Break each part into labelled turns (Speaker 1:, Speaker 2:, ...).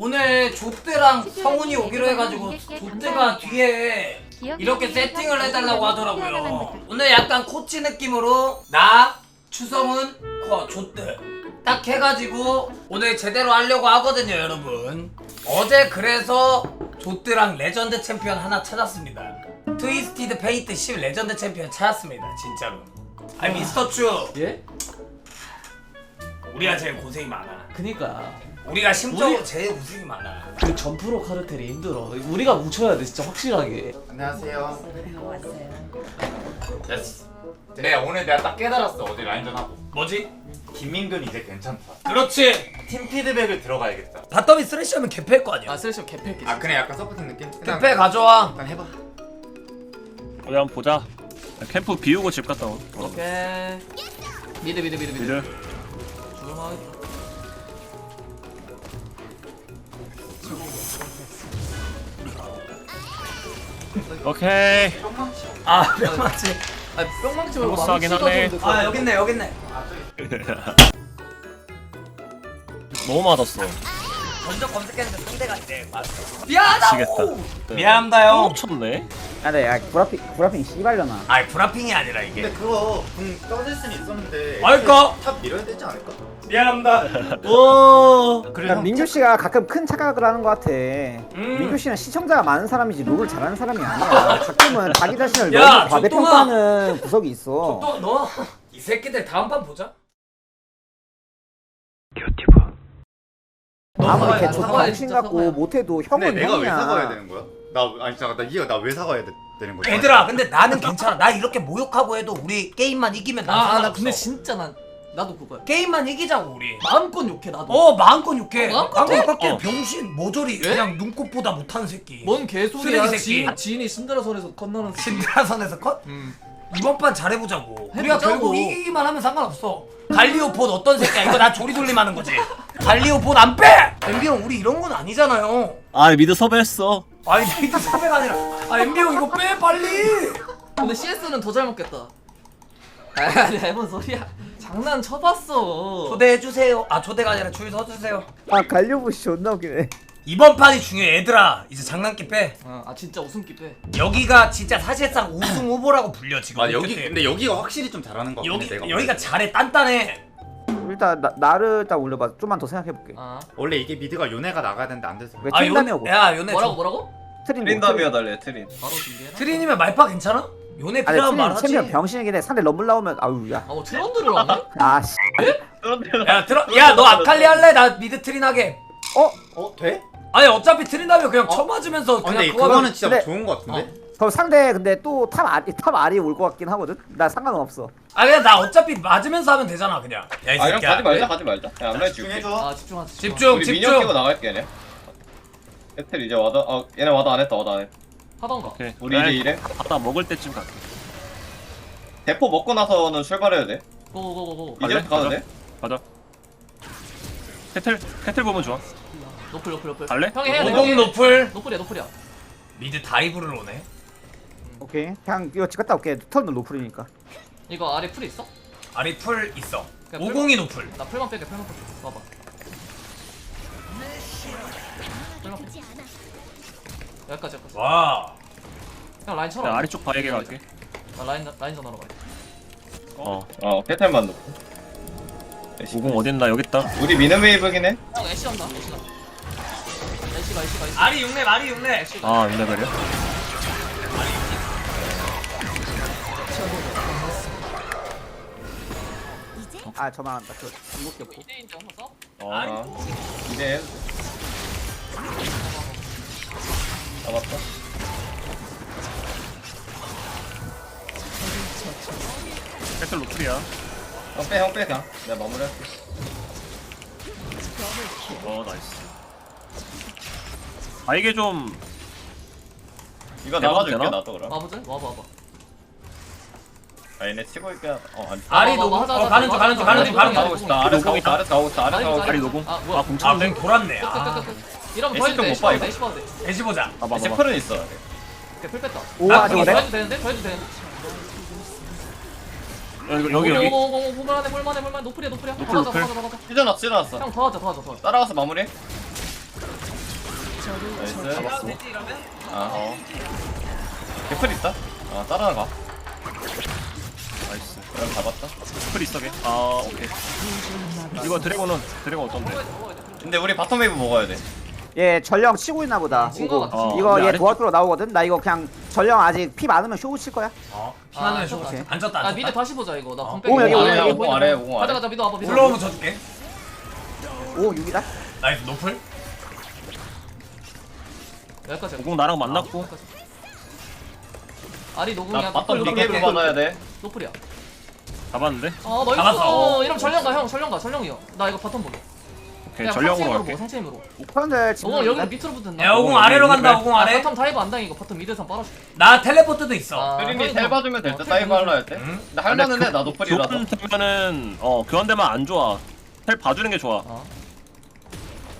Speaker 1: 오늘 족대랑 성훈이 오기로 해가지고 족대가 뒤에 이렇게 세팅을 해달라고 하더라고요. 오늘 약간 코치 느낌으로 나 추성훈 코 족대 딱 해가지고 오늘 제대로 하려고 하거든요, 여러분. 어제 그래서 족대랑 레전드 챔피언 하나 찾았습니다. 트위스티드 페이트 10 레전드 챔피언 찾았습니다, 진짜로. 아니 미스터 추
Speaker 2: 예?
Speaker 1: 우리가 제일 고생이 많아.
Speaker 2: 그니까
Speaker 1: 우리가 심적으로
Speaker 2: 우리-
Speaker 1: 제일 고생이 많아.
Speaker 2: 그 점프로 카르텔이 힘들어 우리가 뭉쳐야 돼 진짜 확실하게
Speaker 3: 안녕하세요. 네 오늘 내가 딱 깨달았어 어제 라인전 하고
Speaker 1: 뭐지?
Speaker 3: 김민근 이제 괜찮다.
Speaker 1: 그렇지.
Speaker 3: 팀 피드백을 들어가야겠다.
Speaker 1: 바텀이 쓰레쉬하면 개패일 거 아니야.
Speaker 2: 아 쓰레쉬 개패기
Speaker 3: 아 그냥 약간 서포팅 느낌? 그냥
Speaker 1: 개패 가져와.
Speaker 3: 일단 해봐.
Speaker 4: 우리 한번 보자. 캠프 비우고 집 갔다 온.
Speaker 2: 오케이 미드 미드 미드 미드
Speaker 4: 미드.
Speaker 2: 조용하겠다
Speaker 4: 오케이.
Speaker 1: 아 명맞지.
Speaker 2: 아 뿅망치 말고
Speaker 4: 로스 하긴
Speaker 2: 망치
Speaker 4: 하네.
Speaker 1: 아 여기 있네 여기 있네.
Speaker 4: 너무 맞았어.
Speaker 1: 먼저 검색했는데 상대가 있네. 맞어. 미안하다고.
Speaker 4: 미치겠다.
Speaker 1: 미안합니다
Speaker 4: 또
Speaker 1: 형.
Speaker 4: 쳤네.
Speaker 5: 아, 네, 야, 브라핑, 브라핑 씨발려나.
Speaker 1: 아이 브라핑이 아니라
Speaker 3: 근데
Speaker 1: 이게.
Speaker 3: 그거 궁 떠질 수는 있었는데
Speaker 1: 아이까.
Speaker 3: 탑 밀어야 되지 않을까?
Speaker 1: 미안합니다. 오.
Speaker 3: 그래
Speaker 5: 그러니까 민규 씨가 가끔 큰 착각을 하는 것 같아.
Speaker 1: 음.
Speaker 5: 민규 씨는 시청자가 많은 사람이지 롤을 잘하는 사람이 아니야. 가끔은 자기 자신을
Speaker 1: 야,
Speaker 5: 너무
Speaker 1: 저
Speaker 5: 과대평가하는 구석이 있어.
Speaker 1: 또너이 새끼들 다음 판 보자.
Speaker 5: 아무리
Speaker 1: 사과해,
Speaker 5: 개초 당신 같고
Speaker 2: 사과해.
Speaker 5: 못해도
Speaker 3: 근데
Speaker 5: 형은
Speaker 3: 내가 왜
Speaker 5: 형이야.
Speaker 3: 사과해야 되는 거야? 나 아니 잠깐 나 이해가 나왜 사과해야 되, 되는 거야?
Speaker 1: 얘들아 근데 나는 괜찮아. 나 이렇게 모욕하고 해도 우리 게임만 이기면 난
Speaker 2: 아, 아, 나
Speaker 1: 상관없어.
Speaker 2: 근데 진짜 난 나도 그거야
Speaker 1: 게임만 이기자고 우리.
Speaker 2: 마음껏 욕해 나도
Speaker 1: 어 마음껏 욕해.
Speaker 2: 어, 마음껏 해?
Speaker 4: 어.
Speaker 1: 병신 모조리
Speaker 2: 예?
Speaker 1: 그냥 눈꽃보다 못하는 새끼.
Speaker 2: 뭔 개소리야
Speaker 1: 쓰레기 새끼.
Speaker 2: 지인, 지인이 신드라선에서 건너는
Speaker 1: 신드라선에서 컷?
Speaker 2: 음.
Speaker 1: 이번 판 잘해보자고. 우리가
Speaker 2: 해보자고.
Speaker 1: 결국 이기기만 하면 상관없어. 갈리오폰 어떤 새끼야? 이거 나 조리돌림 하는 거지. 갈리오폰 안 빼! 엠비 형 우리 이런 건 아니잖아요.
Speaker 4: 아 미드 섭외했어.
Speaker 1: 아니 데이터 섭외가 아니라 아 엠비 형 이거 빼 빨리.
Speaker 2: 근데 CS는 더 잘 먹겠다 아니 해본 소리야 장난 쳐봤어
Speaker 1: 초대해 주세요. 아 초대가 아니라 줄 서주세요.
Speaker 5: 아, 갈려보시 존나 웃기네.
Speaker 1: 이번 판이 중요해 얘들아. 이제 장난기 빼.
Speaker 2: 어, 아 진짜 웃음기 빼
Speaker 1: 여기가 진짜 사실상 우승 후보라고 불려 지금.
Speaker 3: 아 여기. 근데 여기가 확실히 좀 잘하는 거 같아.
Speaker 1: 여기
Speaker 3: 내가
Speaker 1: 여기가. 잘해 단단해.
Speaker 5: 일단 나, 나를 딱 올려봐. 좀만 더 생각해볼게.
Speaker 2: 아
Speaker 3: 원래 이게 미드가 요네가 나가야 되는데 안 돼서.
Speaker 5: 왜
Speaker 1: 아 요,
Speaker 5: 오고?
Speaker 1: 야 요네
Speaker 2: 뭐라고
Speaker 1: 저-
Speaker 2: 뭐라고?
Speaker 5: 트린
Speaker 4: 트린다미어 달래 트린.
Speaker 2: 바로 준비해라
Speaker 1: 트린이면 말파 괜찮아? 요네
Speaker 5: 아니
Speaker 1: 필요한 말
Speaker 5: 트린
Speaker 1: 하지.
Speaker 5: 챔피언 병신이긴 해. 상대 럼블 나오면 아우 야.
Speaker 2: 아뭐 트런드를 하네?
Speaker 5: 아 씨.
Speaker 1: 야 들어 야너 아칼리 할래? 나 미드 트린 하게.
Speaker 5: 어?
Speaker 3: 어 돼?
Speaker 1: 아니 어차피 트린 하면 그냥 쳐맞으면서
Speaker 3: 아,
Speaker 1: 그냥
Speaker 3: 근데
Speaker 1: 그거 하면
Speaker 3: 그거는 진짜
Speaker 5: 근데-
Speaker 3: 좋은 거 같은데?
Speaker 5: 그럼 상대 근데 또탑 아리 탑 아리 올 것 같긴 하거든. 나 상관은 없어.
Speaker 1: 아 그냥 나 어차피 맞으면서 하면 되잖아 그냥 야
Speaker 6: 이아형
Speaker 1: 새끼야
Speaker 6: 가지 말자 가지 말자 야 앞라인 줄게
Speaker 3: 집중해줘.
Speaker 2: 아 집중하자
Speaker 1: 집중
Speaker 6: 우리 미니언 끼고
Speaker 1: 집중
Speaker 6: 나갈게 얘네 배틀 이제 와다 아 얘네 와다 안 했다 와다 안 했다
Speaker 2: 하던가
Speaker 4: 오케이.
Speaker 6: 우리 이제 이래
Speaker 4: 갖다 먹을 때쯤 갈게.
Speaker 6: 대포 먹고 나서는 출발해야 돼
Speaker 2: 고고고고 고
Speaker 4: 갈래?
Speaker 6: 이제부터 가도. 돼?
Speaker 4: 가자. 캐틀 캐틀 보면 좋아.
Speaker 2: 노플 노플 노플.
Speaker 4: 갈래?
Speaker 2: 형이 해야 돼
Speaker 1: 오공
Speaker 2: 형이.
Speaker 1: 노플?
Speaker 2: 노플이야 노플이야.
Speaker 1: 미드 다이브를 오네.
Speaker 5: 오케이. 그냥 이거 집 갔다 올게. 턴은 로플이니까.
Speaker 2: 이거 아래 풀 있어?
Speaker 1: 아리 풀 있어.
Speaker 2: 그냥
Speaker 1: 오공이 노플.
Speaker 2: 나 풀만 뺄게 풀만 뺄게. 봐봐. 풀만 뺄게. 여기까지 여기까지.
Speaker 1: 와.
Speaker 2: 형 라인 쳐라
Speaker 4: 야 아래쪽 바에게 갈게.
Speaker 2: 나 라인 라인 전화로 가야 돼
Speaker 4: 어.
Speaker 6: 어 캐탈만 넣고.
Speaker 4: 오공 어딨나? 여기 있다.
Speaker 6: 우리 미는 웨이브긴 해.
Speaker 2: 형 애쉬 간다 애쉬 간다 애쉬가 애쉬
Speaker 1: 아리 6렙 아리 6렙
Speaker 2: 애쉬가
Speaker 4: 아 윤레벨이야?
Speaker 5: 아 저만 한다. 저.
Speaker 2: 한번 써?
Speaker 6: 어 이제 해 잡았다
Speaker 4: 캐틀 로플이야.
Speaker 6: 형 빼 형 빼 그냥 내가 마무리할게
Speaker 4: 어 나이스. 바에게 좀
Speaker 6: 이거 나가줄게
Speaker 4: 되나?
Speaker 6: 나도 그럼
Speaker 2: 와보자 와봐 와봐
Speaker 6: 아 얘네 치고 있게 어안
Speaker 1: 아리
Speaker 2: 봐, 봐,
Speaker 1: 어
Speaker 2: 하자,
Speaker 1: 가는 중 가는 중 가는 중 가는 중
Speaker 6: 가고 있다 아래 가고 있다 아래 가고 있다 아래 가고 있다
Speaker 4: 아리 노공.
Speaker 2: 아 뭐야
Speaker 1: 아공 돌았네 아
Speaker 2: 끝끝끝끝 이러면 더
Speaker 6: 애쉬
Speaker 2: 해도 돼 애쉬
Speaker 6: 봐,
Speaker 2: 봐도
Speaker 6: 이거?
Speaker 2: 돼 애쉬 봐도 돼
Speaker 1: 애쉬 보자
Speaker 4: 봐봐 봐봐.
Speaker 6: 세플은 있어
Speaker 2: 오케이 풀 뺐다
Speaker 5: 오,
Speaker 2: 아,
Speaker 5: 아직
Speaker 2: 더
Speaker 5: 오래?
Speaker 2: 해도 되는데? 더 해도 되는데?
Speaker 4: 여기 여기 여기.
Speaker 2: 오오오오 볼만하네 볼만해 볼만해 노플이야 노플이야
Speaker 4: 노플, 노플.
Speaker 6: 찢어놨어 찢어놨어
Speaker 2: 형더 하자 더 하자 더 하자
Speaker 6: 따라가서 마무리 나이스 아어 개플 있다 아 따라가
Speaker 4: 나이스
Speaker 6: 그럼 잡았다
Speaker 4: 스플 있어 걔. 아 오케이 이거 드래곤은 드래곤 어떤데?
Speaker 6: 근데 우리 바텀 웨이브 먹어야 돼
Speaker 5: 얘 전령 치고 있나 보다. 이거.
Speaker 4: 어.
Speaker 5: 이거 얘
Speaker 4: 아래-
Speaker 5: 도와주러 나오거든. 나 이거 그냥 전령 아직 피 많으면 쇼우 칠 거야.
Speaker 1: 어
Speaker 2: 아,
Speaker 1: 피나는
Speaker 2: 쳤다.
Speaker 1: 쇼안 쳤다 아안
Speaker 2: 미드 다시 보자 이거 나
Speaker 1: 어.
Speaker 2: 공백
Speaker 5: 오, 여기,
Speaker 6: 아래
Speaker 5: 여기,
Speaker 6: 오공 아래 오공
Speaker 2: 가자
Speaker 6: 아래
Speaker 2: 가자 미드 와봐 미드
Speaker 1: 올라오면 쳐줄게
Speaker 5: 오 6이다.
Speaker 1: 나이스 노플
Speaker 2: 여기까지
Speaker 4: 오공 나랑 만났고
Speaker 2: 여기까지. 아리
Speaker 6: 나
Speaker 2: 노공이야
Speaker 6: 바텀 리게이브 받아야 돼
Speaker 2: 노플이야
Speaker 4: 잡았는데?
Speaker 2: 아 나이스
Speaker 1: 잡았어.
Speaker 2: 어, 이러면 전령가 형 전령가 전령이요 나 이거 바텀 보게
Speaker 4: 오케이 전령으로 갈게.
Speaker 2: 상체임으로
Speaker 5: 사람들
Speaker 2: 어
Speaker 5: 지금
Speaker 2: 여기 밑으로 붙었나
Speaker 1: 야 오공 아래로
Speaker 4: 여기
Speaker 1: 간다. 오공 아래
Speaker 2: 바텀 다이브 안 당해 이거 바텀 미드에서 빨아줄게
Speaker 1: 나 텔레포트도 있어
Speaker 2: 아,
Speaker 6: 혜린이
Speaker 2: 형이
Speaker 6: 텔
Speaker 2: 좀-
Speaker 6: 봐주면
Speaker 2: 어,
Speaker 6: 될듯
Speaker 2: 텔
Speaker 6: 다이브 할라 할때
Speaker 1: 응?
Speaker 6: 근데 할만은 해나 노플이라서
Speaker 4: 교환 되면은 어 교환되면 안 좋아. 텔 봐주는 게 좋아.
Speaker 2: 어.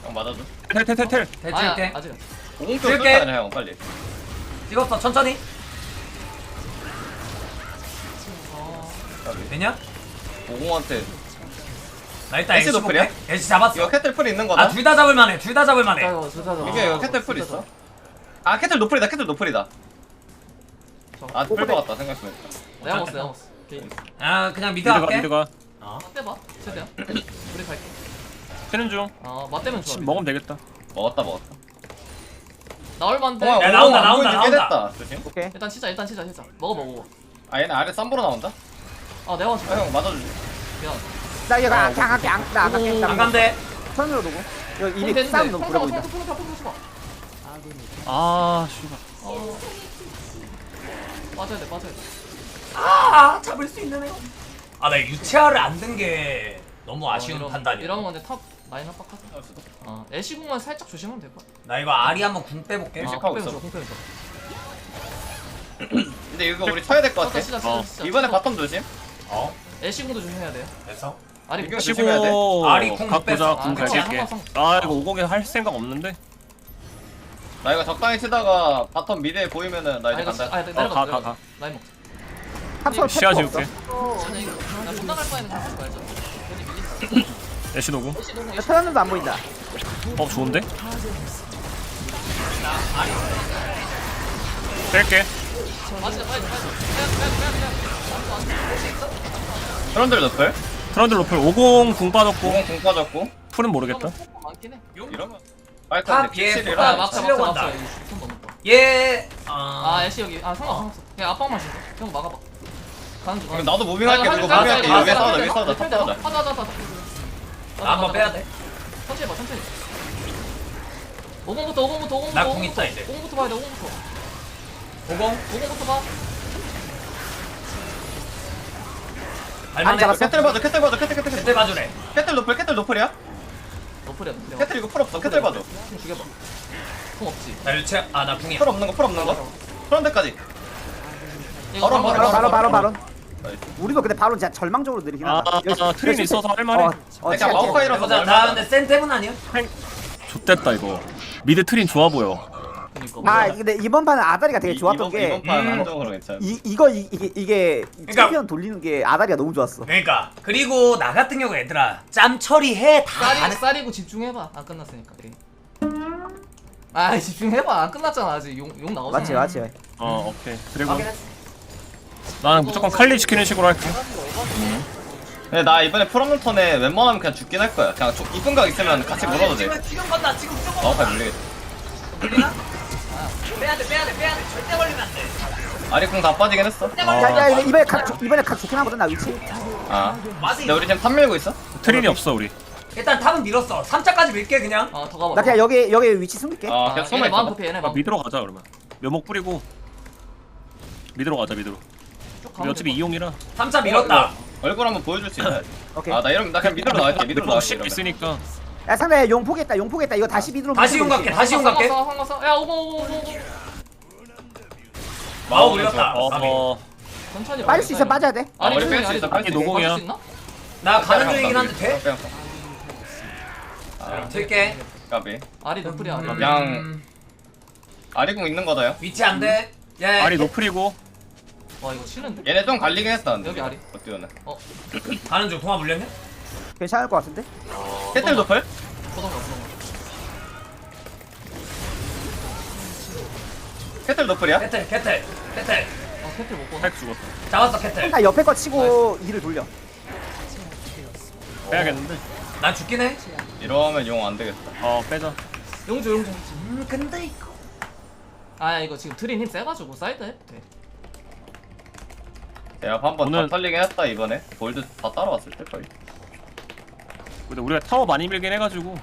Speaker 6: 형 맞아줘
Speaker 4: 텔 텔 텔 텔.
Speaker 1: 대줄게
Speaker 2: 아야, 아직
Speaker 6: 오공 쪽
Speaker 1: 줄게.
Speaker 6: 쓸까 형 빨리.
Speaker 1: 찍었어 천천히. 되냐?
Speaker 6: 오공한테.
Speaker 1: 나 일단
Speaker 6: 애쉬
Speaker 1: 애쉬
Speaker 6: 노플이야?
Speaker 1: 볼게. 애쉬 잡았어.
Speaker 6: 이거 캐틀 풀 있는 거다.
Speaker 1: 아둘 다 잡을만해. 둘 다 잡을만해.
Speaker 6: 이게 이거 캐틀 풀 있어? 아 캐틀 노플이다. 캐틀 노플이다. 아풀것 같다. 생각해보니까
Speaker 2: 내가 먹었어 내가 먹었어. 오케이.
Speaker 1: 아 그냥 미드
Speaker 4: 미드가
Speaker 1: 갈게.
Speaker 4: 미드가.
Speaker 2: 맞대봐. 최대한. 우리 갈게.
Speaker 4: 치는 중.
Speaker 2: 어 맞대면 좋아.
Speaker 4: 먹으면 되겠다.
Speaker 6: 먹었다 먹었다
Speaker 2: 나올 만한데
Speaker 6: 어,
Speaker 1: 야, 나온다,
Speaker 6: 안
Speaker 1: 나온다? 나온다.
Speaker 6: 깨졌다, 조심
Speaker 5: 오케이.
Speaker 2: 일단 치자 일단 치자 치자 먹어 먹어
Speaker 6: 아 얘네 아래 쌈보로 나온다
Speaker 2: 아 내가 맞춰
Speaker 6: 아, 형 맞아주지
Speaker 2: 미안
Speaker 5: 나 이거 아, 그냥 할게. 안- 나안 갈게.
Speaker 2: 오.
Speaker 1: 나안 간대
Speaker 5: 천으로 두고. 이거
Speaker 2: 어,
Speaker 5: 이미 싸움 너무 부려 보인다.
Speaker 4: 아 씨발.
Speaker 2: 어. 빠져야 돼 빠져야 돼
Speaker 1: 아 잡을 수 있는 애아나 유치아를 안 든 게 너무 아쉬운
Speaker 2: 어, 이런-
Speaker 1: 판단이야
Speaker 2: 이런 건데 탑 라인업 빡하자 어 애쉬궁만 살짝 조심하면 될것 같아
Speaker 1: 나 이거 아리 한번 궁 빼볼게
Speaker 2: 아,
Speaker 6: 하고
Speaker 2: 공
Speaker 6: 있어.
Speaker 2: 빼면 좋아, 공 빼면 좋아.
Speaker 6: 근데 이거 우리 쳐야 될 것 같아
Speaker 2: 치자
Speaker 4: 어.
Speaker 2: 치자
Speaker 6: 이번에 바텀 조심
Speaker 1: 어
Speaker 2: 애쉬궁도 조심해야 돼요
Speaker 1: 됐어
Speaker 2: 아리
Speaker 6: 이거
Speaker 2: 공
Speaker 6: 조심해야 돼.
Speaker 4: 치고
Speaker 1: 아리
Speaker 4: 쿵각 보자.
Speaker 1: 뺐어.
Speaker 4: 궁
Speaker 2: 아,
Speaker 4: 갈게.
Speaker 2: 상관,
Speaker 4: 아 이거 오공에 할 생각 없는데.
Speaker 6: 나 이거 적당히 치다가 바텀 미드에 보이면은
Speaker 2: 나아
Speaker 6: 이제
Speaker 2: 이거
Speaker 6: 간다
Speaker 2: 아 내려가
Speaker 4: 어, 가,
Speaker 2: 내려가.
Speaker 4: 가, 가.
Speaker 2: 라인 먹자
Speaker 5: 탑솔
Speaker 4: 시야 지울게.
Speaker 2: 아니 이거 나못 나갈 바에는 괜히 밀린다
Speaker 4: 애쉬
Speaker 2: 너무
Speaker 5: 야,
Speaker 2: 애쉬
Speaker 5: 태연님도 안 보인다.
Speaker 4: 어 좋은데? 뺄게.
Speaker 2: 빼야 돼
Speaker 6: 트런들
Speaker 4: 로플. 50 궁 빠졌고.
Speaker 6: 오공 공 빠졌고.
Speaker 4: 풀은 모르겠다.
Speaker 6: 이러면
Speaker 1: 비에 아막 치려고 한다. 얘!
Speaker 2: 아
Speaker 1: 아,
Speaker 2: 애쉬 여기. 아 상관없어. 그냥 압박만 신고. 형 막아봐. 가는 중
Speaker 6: 나도 무빙할게.
Speaker 2: 아, 가자,
Speaker 6: 무빙할게. 위에 싸우자. 위에 싸우자. 탑 싸우자.
Speaker 2: 가자 가자 가자
Speaker 1: 나 한 번 빼야 돼.
Speaker 2: 천천히 해봐 천천히. 5공부터 5공부터 5공부터
Speaker 1: 나궁 있다, 이제.
Speaker 2: 5공부터 봐야 돼 5공부터.
Speaker 1: 고공?
Speaker 2: 5공부터 봐.
Speaker 1: 알만해?
Speaker 5: 잡았어?
Speaker 6: 캐틀 봐줘 캐틀 봐줘 캐틀 캐틀
Speaker 1: 그때
Speaker 6: 캐틀
Speaker 1: 봐주래.
Speaker 6: 캐틀. 노플 캐틀 노플이야?
Speaker 2: 너프리야 너프리야.
Speaker 6: 캐틀 이거 풀 없어 캐틀 봐줘.
Speaker 2: 좀 죽여봐. 공 없지.
Speaker 1: 나 유치아 아나 궁이야.
Speaker 6: 풀 없는 거풀 없는 거? 트런들까지.
Speaker 2: 이거
Speaker 6: 바로,
Speaker 2: 한번
Speaker 6: 바로,
Speaker 5: 바로 바로
Speaker 2: 해봐.
Speaker 5: 바로 바로. 우리도 근데 바로 진짜 절망적으로 느리긴
Speaker 4: 아,
Speaker 5: 하다. 여기-
Speaker 4: 아,
Speaker 5: 여기
Speaker 4: 있어서 할만해.
Speaker 5: 어, 어, 진짜
Speaker 6: 마오카이라서
Speaker 1: 해보자 나 근데 센 템은 아니야
Speaker 4: 좋됐다 이거. 미드 트린 좋아 보여.
Speaker 2: 그니까
Speaker 5: 아 근데 이번 판은 아다리가 되게 좋았던
Speaker 6: 이번,
Speaker 5: 게
Speaker 6: 이번 판
Speaker 1: 음.
Speaker 6: 한정으로 괜찮아
Speaker 5: 이, 이거 이, 이게 이게
Speaker 1: 그러니까-
Speaker 5: 챔피언 돌리는 게 아다리가 너무 좋았어.
Speaker 1: 그러니까 그리고 나 같은 경우 얘들아 짬 처리해 다
Speaker 2: 쌀이,
Speaker 1: 가능
Speaker 2: 쌀이고 집중해봐 안 끝났으니까 아 집중해봐 안 끝났잖아 아직 용, 용 나오잖아
Speaker 5: 맞지 맞지.
Speaker 4: 어 오케이. 그리고
Speaker 1: 확인했어
Speaker 4: 나는 무조건 칼리 시키는 식으로 할게.
Speaker 6: 근데 나 이번에 풀 없는 턴에 웬만하면 그냥 죽긴 할 거야 그냥 조- 이쁜 각 있으면 같이 물어도 돼
Speaker 1: 지금 지금 건다 지금 조금
Speaker 6: 마오카이 물리겠다
Speaker 1: 걸리나? 빼야 돼 빼야 돼 빼야 돼 절대 걸리면 안 돼
Speaker 6: 아리콩 다 빠지긴 했어
Speaker 5: 야야 이번에 각 좋- 이번에 각 좋긴 하거든 나 위치.
Speaker 6: 아 근데 우리 지금 탑 밀고 있어?
Speaker 4: 트린이 없어 우리.
Speaker 1: 일단 탑은 밀었어 3차까지 밀게 그냥
Speaker 2: 아더 가봐
Speaker 5: 나 그냥 여기 여기 위치 숨길게.
Speaker 6: 아
Speaker 2: 아,
Speaker 6: 계속 숨어
Speaker 2: 얘네 마음 급해 얘네
Speaker 4: 아,
Speaker 2: 마음
Speaker 4: 미드로 가자 그러면. 묘목 뿌리고 미드로 가자 미드로.
Speaker 2: 쭉
Speaker 4: 우리 어차피
Speaker 2: 돼.
Speaker 4: 이용이라.
Speaker 1: 3차 밀었다
Speaker 6: 얼굴 한번 보여줄 수 있나?
Speaker 5: 오케이.
Speaker 6: 아나 이러면 나 그냥 미드로 나갈게 미드로
Speaker 4: 미드로
Speaker 6: 나갈게
Speaker 4: 씹
Speaker 6: 이러면
Speaker 4: 있으니까.
Speaker 5: 야 상대 용 포기했다 용 포기했다 이거 다시 미드로
Speaker 1: 다시 용 갈게 다시 용 갈게
Speaker 2: 황가서 황가서 야 오고 오고 오고 오고.
Speaker 1: 마우 밀었다
Speaker 4: 어, 어
Speaker 2: 천천히
Speaker 5: 빠질 수 있어 빠져야 돼.
Speaker 2: 이거. 아니
Speaker 6: 아, 우리 뺄수
Speaker 2: 아니,
Speaker 6: 있어,
Speaker 2: 아니,
Speaker 6: 뺄수
Speaker 4: 있어. 노공이야.
Speaker 2: 빠질 수 있나?
Speaker 1: 나 가는 중이긴 한데 돼?
Speaker 6: 그냥
Speaker 1: 아,
Speaker 6: 까비
Speaker 2: 아리 너프리 아리
Speaker 6: 그냥
Speaker 1: 음,
Speaker 6: 아리콩 있는 거다요
Speaker 1: 위치 안 돼 예
Speaker 4: 알이 노플이고.
Speaker 2: 와 이거 치는데?
Speaker 6: 얘네 좀 갈리긴 했다 근데
Speaker 2: 여기 아리.
Speaker 6: 어때요네
Speaker 1: 가는 중 동화 물렸네?
Speaker 5: 괜찮을 것 같은데.
Speaker 6: 캐틀 노플?
Speaker 2: 보던가 보던가
Speaker 6: 캐틀 너플이야?
Speaker 1: 캐틀 캐틀 캐틀
Speaker 2: 아 캐틀 못?
Speaker 4: 핵 죽었어
Speaker 1: 잡았어 캐틀
Speaker 5: 다 옆에 거 치고 이를 돌려
Speaker 4: 빼야겠는데
Speaker 1: 난 죽긴 해
Speaker 6: 이러면 용 안 되겠다.
Speaker 4: 어 빼자
Speaker 2: 용주 용주
Speaker 1: 음, 근데 이거
Speaker 2: 아 이거 지금 트린 힘 세가지고 사이드 해도 돼
Speaker 6: 내가 한번
Speaker 4: 오늘-
Speaker 6: 다 털리긴 했다 이번에. 볼드 다 따라왔을 때 거의.
Speaker 4: 근데 우리가 타워 많이 밀긴 해가지고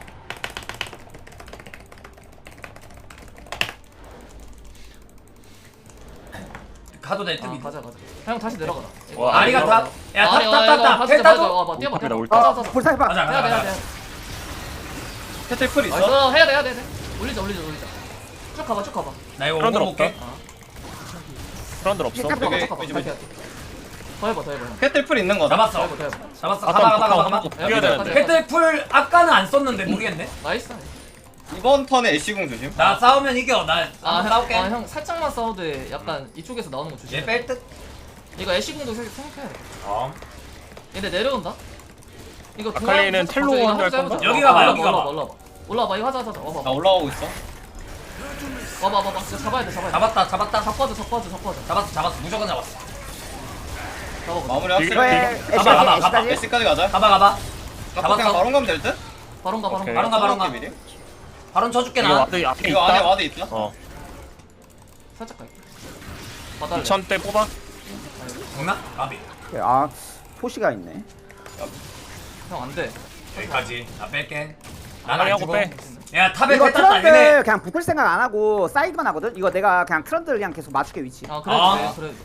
Speaker 1: 가도
Speaker 2: 될아
Speaker 1: 듯.
Speaker 2: 가자 가자 형 다시 내려가라
Speaker 4: 와,
Speaker 1: 아리가
Speaker 4: 이거-
Speaker 1: 타.
Speaker 2: 아리,
Speaker 1: 야, 탑, 탑, 탑, 탑.
Speaker 2: 내려가자.
Speaker 1: 타줘.
Speaker 2: 와봐 뛰어봐
Speaker 4: 올탑이다,
Speaker 2: 뛰어봐
Speaker 4: 올탑.
Speaker 2: 가자
Speaker 5: 어
Speaker 2: 가자
Speaker 5: 불사 해봐
Speaker 1: 가자,
Speaker 2: 해야
Speaker 1: 가자,
Speaker 2: 해야
Speaker 1: 가자.
Speaker 2: 돼
Speaker 6: 캐틀 풀 있어?
Speaker 2: 어 해야 돼 해야 돼 해야 돼. 올리자 올리자 올리자 쭉 가봐 쭉 가봐
Speaker 1: 나 이거
Speaker 4: 그런
Speaker 1: 오버
Speaker 4: 데
Speaker 1: 볼게.
Speaker 4: 없어
Speaker 2: 쭉 가봐
Speaker 6: 되게-
Speaker 2: 다시 해야 돼. 더 해봐 더 해봐 형.
Speaker 6: 캐틀 풀 있는 거다.
Speaker 2: 더
Speaker 1: 잡았어.
Speaker 2: 해봐 더 해봐
Speaker 1: 잡았어.
Speaker 4: 아까
Speaker 1: 가봐, 가봐, 가봐,
Speaker 4: 아까
Speaker 1: 가봐.
Speaker 4: 뛰어야 되는데
Speaker 1: 캐틀 풀 아까는 안 썼는데 모르겠네.
Speaker 2: 나이스
Speaker 6: 이번 턴에 애쉬궁 조심.
Speaker 1: 나 싸우면 이겨. 나
Speaker 2: 아, 형,
Speaker 1: 싸울게.
Speaker 2: 아, 형 살짝만 싸워도 돼. 약간 이쪽에서 나오는 거 조심해.
Speaker 1: 얘뺄 듯.
Speaker 2: 이거 애쉬궁도 생- 생각해야 돼.
Speaker 1: 어.
Speaker 2: 얘네 내려온다. 이거
Speaker 4: 아칼리는 텔로
Speaker 2: 이거
Speaker 4: 한줄
Speaker 2: 해보자,
Speaker 4: 거거든?
Speaker 2: 해보자.
Speaker 1: 여기 가 봐,
Speaker 2: 올라와,
Speaker 1: 여기 가봐.
Speaker 2: 올라와, 이거 하자 하자 하자.
Speaker 6: 나
Speaker 2: 와봐
Speaker 6: 올라가고 있어.
Speaker 2: 와봐 와봐 진짜 잡아야 돼 잡아야 돼.
Speaker 1: 잡았다, 잡았다.
Speaker 2: 잡아줘 잡아줘 잡아줘.
Speaker 1: 잡았어, 잡았어. 무조건 잡았어.
Speaker 4: 이게-
Speaker 5: 그래
Speaker 1: 가봐, 가봐, 가봐.
Speaker 5: 애쉬까지
Speaker 6: 가자.
Speaker 1: 가봐, 가봐.
Speaker 6: 그냥
Speaker 1: 잡았어.
Speaker 6: 바론 가면 될 듯?
Speaker 2: 바론 가 바론
Speaker 4: 오케이.
Speaker 2: 가.
Speaker 1: 바론 가, 바론 가.
Speaker 6: 미리?
Speaker 1: 바론 쳐줄게
Speaker 4: 이거
Speaker 1: 나.
Speaker 4: 와드 앞에
Speaker 6: 이거 안에
Speaker 4: 있다
Speaker 6: 와드 있다?
Speaker 4: 어
Speaker 2: 살짝 갈게. 봐달래.
Speaker 4: 2000대 뽑아
Speaker 1: 죽나? 아비.
Speaker 5: 아 포시가 있네
Speaker 2: 형 안돼.
Speaker 1: 여기까지. 나 뺄게.
Speaker 4: 아니
Speaker 1: 나는 안
Speaker 4: 하고
Speaker 1: 죽어.
Speaker 4: 빼
Speaker 1: 야, 탑에
Speaker 5: 이거
Speaker 1: 뺐다.
Speaker 5: 트런들 그냥 붙을 생각 안 하고 사이드만 하거든 이거 내가 그냥 트런들 그냥 계속 맞출게 위치
Speaker 2: 아 그래도
Speaker 1: 아.
Speaker 2: 돼 그래도. 돼.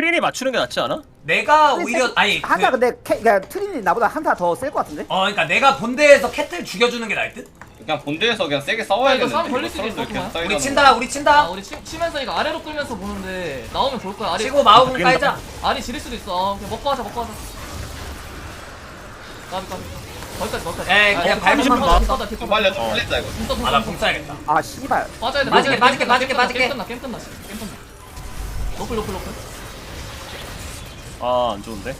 Speaker 4: 프린이 맞추는 게 낫지 않아?
Speaker 1: 내가 오히려 아니
Speaker 5: 한타
Speaker 1: 그,
Speaker 5: 근데 캐, 그러니까 트린이 나보다 한타 더 셀 것 같은데?
Speaker 1: 어 그러니까 내가 본대에서 캐틀 죽여주는 게 나을 듯?
Speaker 6: 그냥 본대에서 그냥 세게 싸워야겠는데.
Speaker 2: 싸움 걸릴 수도 있어.
Speaker 6: 사이드
Speaker 1: 우리 친다
Speaker 6: 거.
Speaker 1: 우리
Speaker 2: 아
Speaker 1: 친다
Speaker 2: 우리 치, 치면서 이거 아래로 끌면서 보는데 나오면 볼 거야. 아리
Speaker 1: 치고 마우공. 깔자
Speaker 2: 아리 지릴 수도 있어. 어, 그냥 먹고 하자 먹고 하자. 까비 까비. 거기까지 거기까지.
Speaker 1: 에이, 그냥
Speaker 2: 어,
Speaker 1: 밟으면
Speaker 2: 뒷바닥,
Speaker 4: 나.
Speaker 2: 뒷바닥,
Speaker 6: 좀
Speaker 2: 뒷바닥.
Speaker 6: 빨려 좀
Speaker 4: 어.
Speaker 6: 빨리자 이거.
Speaker 2: 진짜 돈
Speaker 1: 아나
Speaker 2: 써.
Speaker 1: 공 써야겠다
Speaker 5: 아 씨발
Speaker 2: 맞아야 돼.
Speaker 1: 맞을게, 맞을게,
Speaker 2: 끝나,
Speaker 1: 맞을게,
Speaker 2: 게임
Speaker 1: 맞을게.
Speaker 2: 끝나 게임 끝났어. 게임 끝나. 로플 로플 로플.
Speaker 4: 아 안 좋은데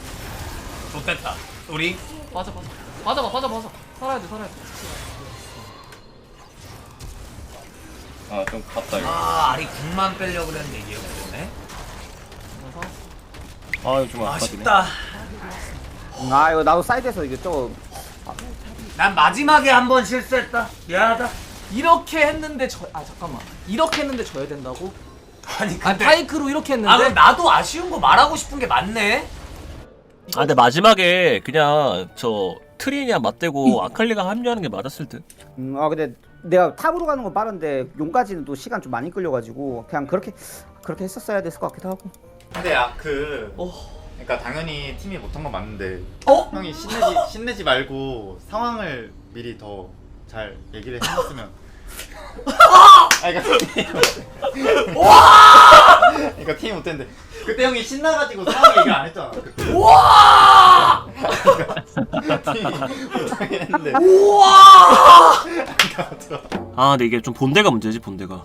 Speaker 1: 좋됐다 우리
Speaker 2: 맞아 맞아. 맞아 봐 맞아 맞아. 살아야 돼 살아야 돼.
Speaker 6: 아 좀 갔다 이거.
Speaker 1: 아 아리 궁만 빼려고 그랬는데 이게 못됐네
Speaker 2: 그래서
Speaker 4: 아좀 아깝네
Speaker 1: 아쉽다
Speaker 5: 아 이거 나도 사이드에서 이거
Speaker 1: 좀난 마지막에 한 번 실수했다 미안하다
Speaker 2: 이렇게 했는데 져 아 잠깐만. 이렇게 했는데 져야 된다고?
Speaker 1: 아니
Speaker 2: 아
Speaker 1: 근데
Speaker 2: 파이크로 이렇게 했는데.
Speaker 1: 아 그럼 나도 아쉬운 거 말하고 싶은 게 맞네
Speaker 4: 아 근데 마지막에 그냥 저 트린이랑 맞대고 아칼리가 합류하는 게 맞았을 듯
Speaker 5: 음, 아 근데 내가 탑으로 가는 건 빠른데 용까지는 또 시간 좀 많이 끌려가지고 그냥 그렇게 그렇게 했었어야 됐을 것 같기도 하고
Speaker 3: 근데 아그
Speaker 2: 어.
Speaker 3: 그러니까 당연히 팀이 못한 건 맞는데
Speaker 1: 어?
Speaker 3: 형이 신내지 신내지 말고 상황을 미리 더 잘 얘기를 해줬으면. 아 그러니까 팀이 그러니까 팀이 못했는데 그때 형이 신나가지고 상황 얘기를 안 했잖아. 그때. 못하긴 했는데.
Speaker 1: 우와
Speaker 4: 아 근데 이게 좀 본대가 문제지 본대가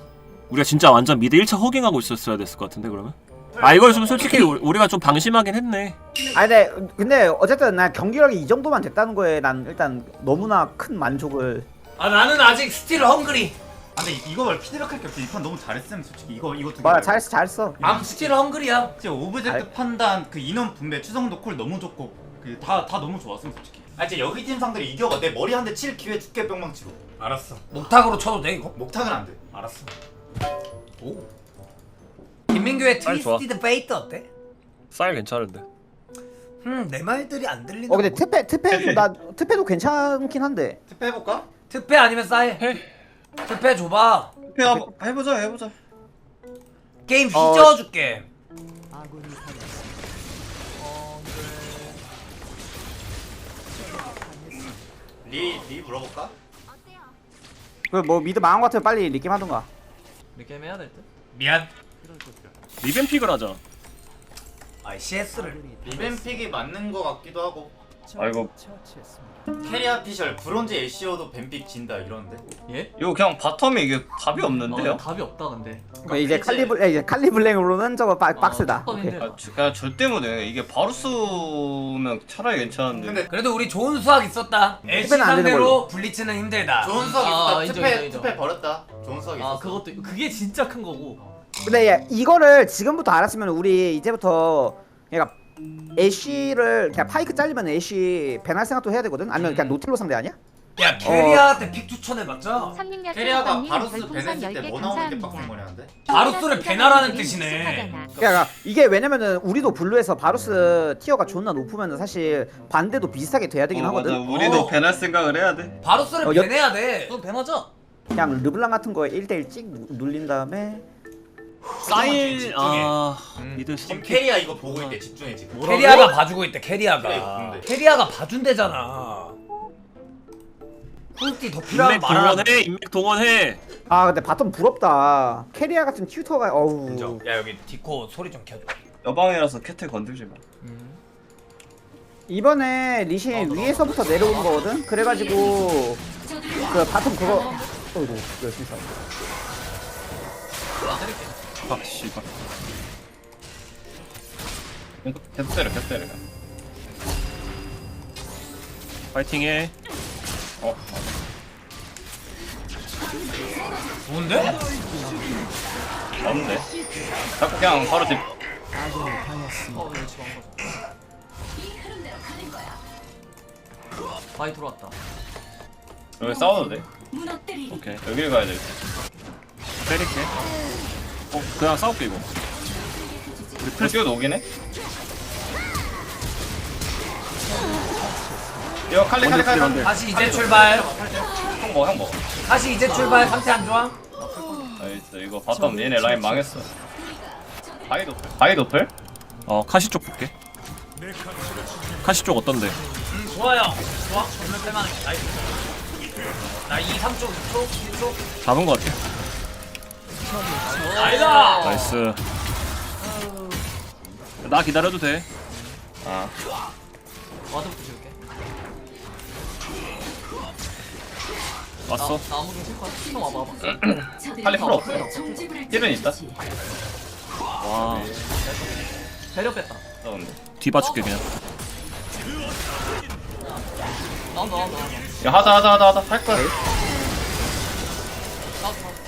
Speaker 4: 우리가 진짜 완전 미드 1차 허깅하고 있었어야 됐을 것 같은데 그러면? 아 이걸 좀 솔직히 우리- 우리가 좀 방심하긴 했네
Speaker 5: 아니 근데 근데 어쨌든 난 경기력이 이 정도만 됐다는 거에 난 일단 너무나 큰 만족을
Speaker 1: 아 나는 아직 스틸 헝그리
Speaker 3: 아, 근데 이- 이거 말 피드백 할게 없어. 이 판 너무 잘했음 솔직히. 이거 이거 두 개.
Speaker 5: 맞아 잘했어 잘했어
Speaker 1: 암 스틸 헝그리야
Speaker 3: 진짜 오브젝트
Speaker 5: 알-
Speaker 3: 판단 그 인원 분배 추성도 콜 너무 좋고 그 다 다 너무 좋았음 솔직히. 아 진짜 여기 팀 상들이 이겨가 내 머리 한 대 칠 기회 줄게 뿅망치로.
Speaker 1: 알았어 목탁으로 쳐도 돼 이거?
Speaker 3: 목탁은 안 돼.
Speaker 1: 알았어 오 김민규의
Speaker 4: 좋아.
Speaker 1: 트위스티드 베이트 어때?
Speaker 4: 쌀 괜찮은데
Speaker 1: 음 내 말들이 안 들린다
Speaker 5: 어 근데 특패 특패도 나 특패도 괜찮긴 한데
Speaker 3: 투표 해볼까?
Speaker 1: 특패 아니면 싸해
Speaker 4: 해
Speaker 1: 특패 줘봐
Speaker 6: 해봐, 해보자 해보자.
Speaker 1: 게임
Speaker 5: 어.
Speaker 1: 휘저어줄게
Speaker 3: 리리 물어볼까?
Speaker 5: 그뭐 미드 망한 것 같으면 빨리 리게임 하던가
Speaker 2: 이렇게 해야 될 듯.
Speaker 1: 미안
Speaker 4: 리뱀픽을 하자
Speaker 1: 아 CS를
Speaker 3: 리벤픽이 맞는 거 같기도 하고.
Speaker 6: 아이고
Speaker 3: 캐리아 피셜 브론즈 애쉬어도 뱀픽 진다 이러는데.
Speaker 2: 예?
Speaker 6: 이거 그냥 바텀에 이게 답이 없는데요?
Speaker 2: 어, 답이 없다 근데.
Speaker 5: 그 이제 칼리블 이제 칼리블랭으로는 저거 빡,
Speaker 2: 어,
Speaker 5: 빡세다 오케이.
Speaker 6: 아, 저- 그냥 저 때문에 이게 바루스면 차라리 괜찮은데.
Speaker 3: 근데
Speaker 1: 그래도 우리 좋은 수학 있었다
Speaker 5: 안 되는
Speaker 1: 상대로. 블리츠는 힘들다
Speaker 3: 좋은 수학
Speaker 2: 아,
Speaker 3: 있었다.
Speaker 2: 인정,
Speaker 3: 투패
Speaker 2: 인정, 인정.
Speaker 3: 투패 버렸다. 좋은 수학 있었어.
Speaker 2: 아 그것도 그게 진짜 큰 거고.
Speaker 5: 근데 야, 이거를 지금부터 알았으면 우리 이제부터 그러니까 애쉬를 그냥 파이크 잘리면 애쉬 배날 생각도 해야 되거든. 아니면 그냥 노틸로 상대 아니야?
Speaker 1: 야 캐리아한테 픽 추천해봤자
Speaker 7: 삼육년
Speaker 3: 캐리아가
Speaker 7: 님
Speaker 3: 바루스
Speaker 7: 별풍선
Speaker 3: 베넷일
Speaker 7: 10개
Speaker 3: 때뭐 나오는 게 빡센
Speaker 7: 감사합니다.
Speaker 3: 거냐는데?
Speaker 1: 바루스를 배나라는 뜻이네
Speaker 5: 그러니까 이게 왜냐면은 우리도 블루에서 바루스 티어가 존나 높으면은 사실 반대도 비슷하게 돼야 되긴
Speaker 6: 어.
Speaker 5: 하거든.
Speaker 6: 우리도
Speaker 1: 어.
Speaker 6: 배날 생각을 해야 돼.
Speaker 1: 바루스를
Speaker 5: 어, 여-
Speaker 1: 배내야 돼
Speaker 2: 너 배나자.
Speaker 5: 그냥 르블랑 같은 거에 1대1 찍 눌린 다음에
Speaker 4: 사일
Speaker 1: 집중해.
Speaker 4: 아
Speaker 3: 음.
Speaker 4: 미드
Speaker 3: 지금 캐리아 이거 보고 있대 집중해 지금
Speaker 1: 캐리아가 봐주고 있대
Speaker 3: 그래,
Speaker 1: 캐리아가
Speaker 3: 근데.
Speaker 1: 캐리아가 봐준대잖아 꿀띠 더 필요하면
Speaker 4: 인맥
Speaker 1: 말하라
Speaker 4: 동원해 인맥 동원해
Speaker 5: 아 근데 바텀 부럽다. 캐리아 같은 튜터가 어우.
Speaker 1: 인정. 야 여기 디코 소리 좀 켜줘
Speaker 6: 여방이라서 캐틀 건들지 마.
Speaker 5: 이번에 리신 위에서부터 내려오는 거거든. 그래가지고 그 바텀 그거 어이구 열심히 사.
Speaker 4: 아 씨발
Speaker 6: 계속 때려 계속 때려.
Speaker 4: 파이팅해
Speaker 6: 어.
Speaker 1: 좋은데?
Speaker 6: 없는데. 자꾸 그냥 바로 집.
Speaker 2: 어. 바이 들어왔다.
Speaker 6: 여기 싸워도 돼.
Speaker 4: 오케이
Speaker 6: 여기를 가야 돼.
Speaker 4: 때릴게 어 그냥 싸울게 이거
Speaker 6: 풀 뛰어도 오긴 해. 이거 칼리 칼리 칼리 칼리.
Speaker 1: 다시 이제 출발
Speaker 6: 형 먹어 형 먹어.
Speaker 1: 다시 이제 출발 상태 안 좋아?
Speaker 6: 나이스 이거 바텀 얘네 라인 망했어. 바이 도플. 바이 도플?
Speaker 4: 어 카시 쪽 볼게 카시 쪽 어떤데
Speaker 1: 음 좋아요 좋아 오늘 뺄만한 게 나이스 나 2, 3초, 2초, 1초
Speaker 4: 잡은 거 같아
Speaker 1: 아니다
Speaker 4: 나이스 나 기다려도 돼
Speaker 6: 아.
Speaker 2: 와드부터 지울게.
Speaker 4: 왔어
Speaker 2: 나 아무 좀쓸 거야. 형 와봐 와봐.
Speaker 6: 칼리 풀 없어. 힐은 있다.
Speaker 4: 와
Speaker 2: 배려 뺐다.
Speaker 6: 싸운데.
Speaker 4: 뒤봐줄게 그냥
Speaker 2: 나온다 나온다 나온다.
Speaker 6: 야 하자 하자 하자 하자 할 거야.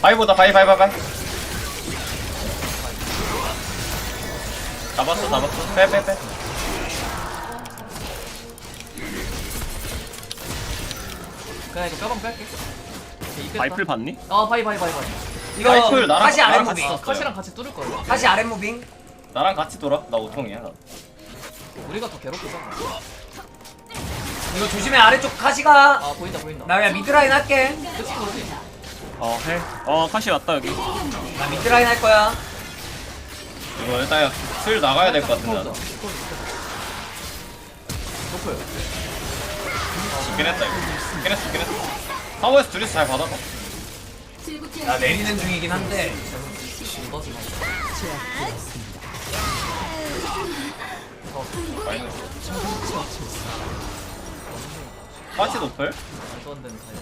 Speaker 6: 바이보다 바이 바이 바이 바이. 잡았어 잡았어. 빼빼 빼.
Speaker 2: 그냥 이거 뼈방 뺄게.
Speaker 4: 바이플 봤니?
Speaker 2: 아 바이 바이 바이 바이.
Speaker 1: 이거
Speaker 6: 라이플 나랑-
Speaker 1: 다시 아래
Speaker 6: 나랑
Speaker 1: 무빙
Speaker 6: 같이
Speaker 2: 카시랑 같이 뚫을 거야.
Speaker 1: 다시 아래 무빙
Speaker 6: 나랑 같이 돌아. 나 오통이야. 나.
Speaker 2: 우리가 더 괴롭히자.
Speaker 1: 이거 조심해 아래쪽 카시가
Speaker 2: 아 보인다 보인다.
Speaker 1: 나 그냥 미드라인 할게
Speaker 2: 그치 그렇지.
Speaker 4: 어해어 카시 왔다 여기
Speaker 1: 나 미드라인 할 거야
Speaker 6: 이거 일단 슬 나가야 될 것 같은데.
Speaker 2: 높아요.
Speaker 6: 죽긴 했다 이거. 죽긴 했어 죽긴 했어. 타워에서 둘이서 잘 받아봐.
Speaker 1: 나 내리는 중이긴 한데.
Speaker 6: 파치 노플?
Speaker 2: 말도 안 되는 사이.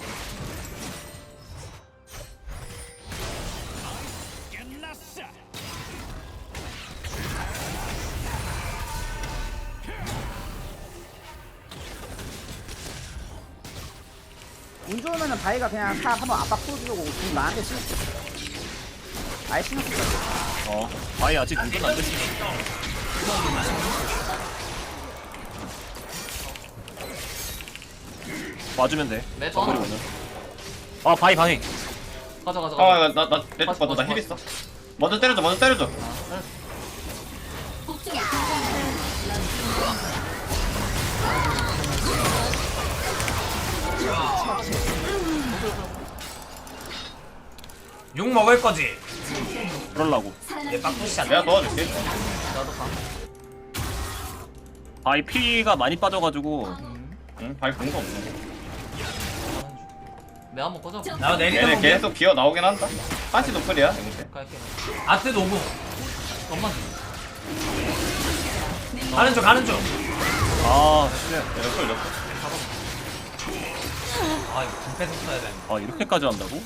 Speaker 5: 운 좋으면은 바이가 그냥 탑 한번 압박 풀어주려고 돈 나한테 쓰. 아예 신경 쓰지 마.
Speaker 4: 어 바이 아직 운전 안 됐어 와주면 돼
Speaker 2: 매도
Speaker 4: 저거리
Speaker 2: 하나.
Speaker 4: 오늘 아 바이 바이
Speaker 2: 가자 가자 가자.
Speaker 6: 아, 나, 나, 내
Speaker 2: 맞아, 맞아,
Speaker 6: 나힐 있어. 먼저 때려줘, 먼저 때려줘.
Speaker 1: 욕 먹을 거지
Speaker 4: 그럴라고
Speaker 1: 얘 빡푸시 안
Speaker 6: 내가
Speaker 1: 돼.
Speaker 6: 도와줄게.
Speaker 2: 나도 가.
Speaker 4: 바이 피가 많이 빠져가지고
Speaker 6: 응, 발 공도 없네.
Speaker 2: 내 한번 꺼져.
Speaker 1: 나 내리는 무빙
Speaker 6: 계속 기어 나오긴 한다. 파치 노플이야, 이거.
Speaker 2: 갈게.
Speaker 1: 아트 노구
Speaker 2: 엄마.
Speaker 1: 가는 중 가는
Speaker 4: 중아 쉣.
Speaker 6: 옆을 옆을.
Speaker 1: 아 이거 불패 써야
Speaker 4: 돼아 이렇게까지 한다고?